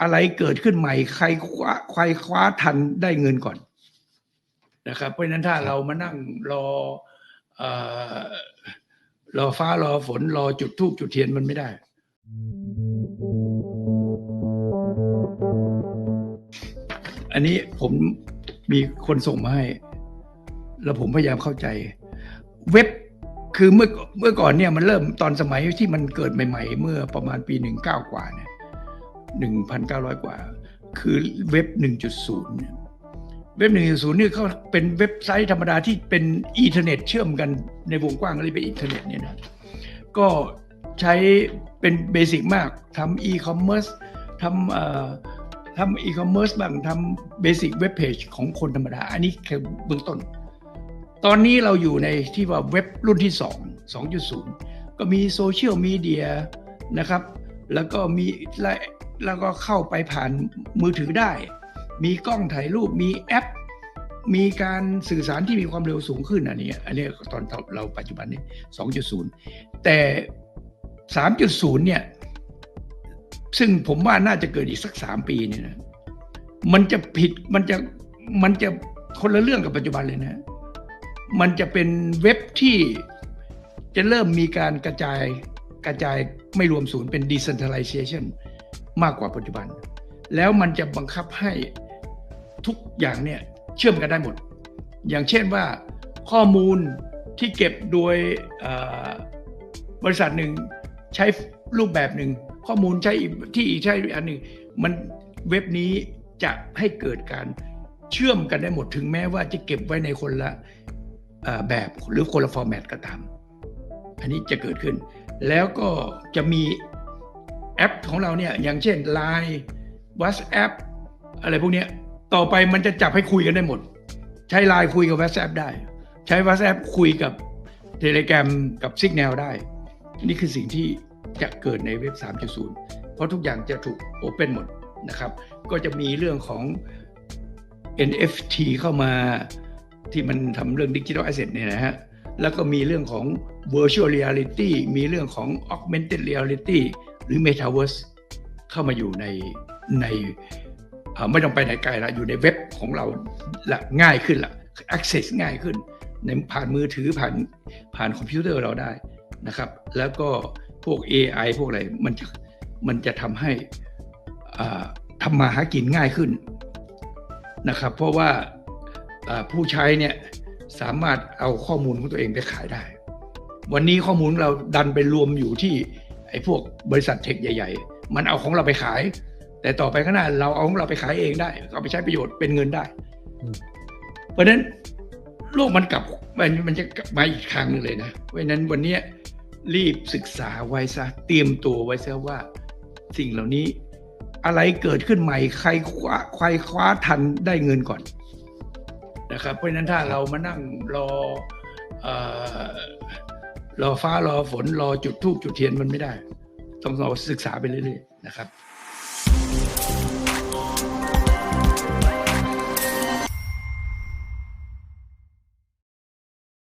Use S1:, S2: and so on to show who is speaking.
S1: อะไรเกิดขึ้นใหม่ ใครคว้าใครคว้าทันได้เงินก่อนนะครับ เพราะฉะนั้นถ้าเรามานั่งรอเอ่อรอฟ้ารอฝน รอจุดทูบจุดเทียนมันไม่ได้อันนี้ผมมีคนส่งมาให้ แล้วผมพยายามเข้าใจ เว็บคือเมื่อเมื่อก่อนเนี่ยมันเริ่มตอนสมัยที่มันเกิดใหม่ ๆ เมื่อประมาณปีหนึ่งเก้ากว่าเนี่ย หนึ่งพันเก้าร้อยกว่า คือเว็บหนึ่งจุดศูนย์เนี่ยเว็บหนึ่งจุดศูนย์นี่เขาเป็นเว็บไซต์ธรรมดาที่เป็นอินเทอร์เน็ตเชื่อมกันในวงกว้างอะไรเป็นอินเทอร์เน็ตเนี่ยนะก็ใช้เป็นเบสิกมากทำอีคอมเมิร์ซทำเอ่อทำอีคอมเมิร์ซบ้างทำเบสิกเว็บเพจของคนธรรมดา อันนี้คือเบื้องต้น ตอนนี้เราอยู่ในที่ว่าเว็บรุ่นที่ 2 2.0 ก็มีโซเชียลมีเดียนะครับ แล้วก็มี แล้วก็เข้าไปผ่านมือถือได้ มีกล้องถ่ายรูปมีแอป มีการสื่อสารที่มีความเร็วสูงขึ้นอันนี้อันนี้ตอนเราปัจจุบันนี้ 2.0 แต่ 3.0 เนี่ย ซึ่งผมว่าน่าจะเกิดอีกสัก 3 ปีเนี่ยนะมันจะผิดมันจะมันจะคนละเรื่องกับปัจจุบันเลยนะ มันจะเป็นเว็บที่จะเริ่มมีการกระจายกระจายไม่รวมศูนย์เป็น decentralization มากกว่าปัจจุบัน แล้วมันจะบังคับให้ทุกอย่างเนี่ยเชื่อมกันได้หมด อย่างเช่นว่าข้อมูลที่เก็บโดยบริษัทหนึ่งใช้รูปแบบหนึ่ง ข้อมูลใช้ที่อีกใช้อันหนึ่งมันเว็บนี้จะให้เกิดการเชื่อมกันได้หมดถึงแม้ว่าจะเก็บไว้ในคนละแบบหรือคนละฟอร์แมตก็ตาม อันนี้จะเกิดขึ้น แล้วก็จะมี แอปของเราเนี่ยอย่างเช่น Line WhatsApp อะไรพวกนี้ต่อไปมันจะจับให้คุยกันได้หมด ใช้ Line คุยกับ WhatsApp ได้ ใช้ WhatsApp คุยกับ Telegram กับ Signal ได้ นี่คือสิ่งที่จะเกิดในเว็บ 3.0 เพราะทุกอย่างจะถูกโอเ n นหมดนะครับ ก็จะมีเรื่องของ NFT เข้ามาที่มันทำเรื่อง Digital Asset เนี่ยนะฮะ แล้วก็มีเรื่องของ Virtual Reality มีเรื่องของ Augmented Reality หรือ Metaverse เข้ามาอยู่ในในไม่ต้องไปไหนไกลละอยู่ในเว็บของเราละง่ายขึ้นละ access ง่ายขึ้นในผ่านมือถือผ่านผ่านคอมพิวเตอร์เราได้นะครับ แล้วก็พวก AI พวกอะไรมันจะมันจะทำให้ทำมาหากินง่ายขึ้นนะครับ เพราะว่าผู้ใช้เนี่ยสามารถเอาข้อมูลของตัวเองไปขายได้ วันนี้ข้อมูลเราดันไปรวมอยู่ที่ ไอ้พวกบริษัทเทคใหญ่ ๆ มันเอาของเราไปขาย แต่ต่อไปข้างหน้าเราเอาของเราไปขายเองได้เอาไปใช้ประโยชน์เป็นเงินได้ เพราะฉะนั้นโลกมันกลับมันมันจะกลับมาอีกครั้งหนึงเลยนะ เพราะฉะนั้นวันนี้รีบศึกษาไว้ซะเตรียมตัวไว้ซะว่าสิ่งเหล่านี้อะไรเกิดขึ้นใหม่ใครคว้าใครคว้าทันได้เงินก่อนนะครับ เพราะฉะนั้นถ้าเรามานั่งรออ รอฟ้ารอฝนรอจุดทูบจุดเทียนมันไม่ได้ ต้องเราศึกษาไปเรื่อยๆนะครับ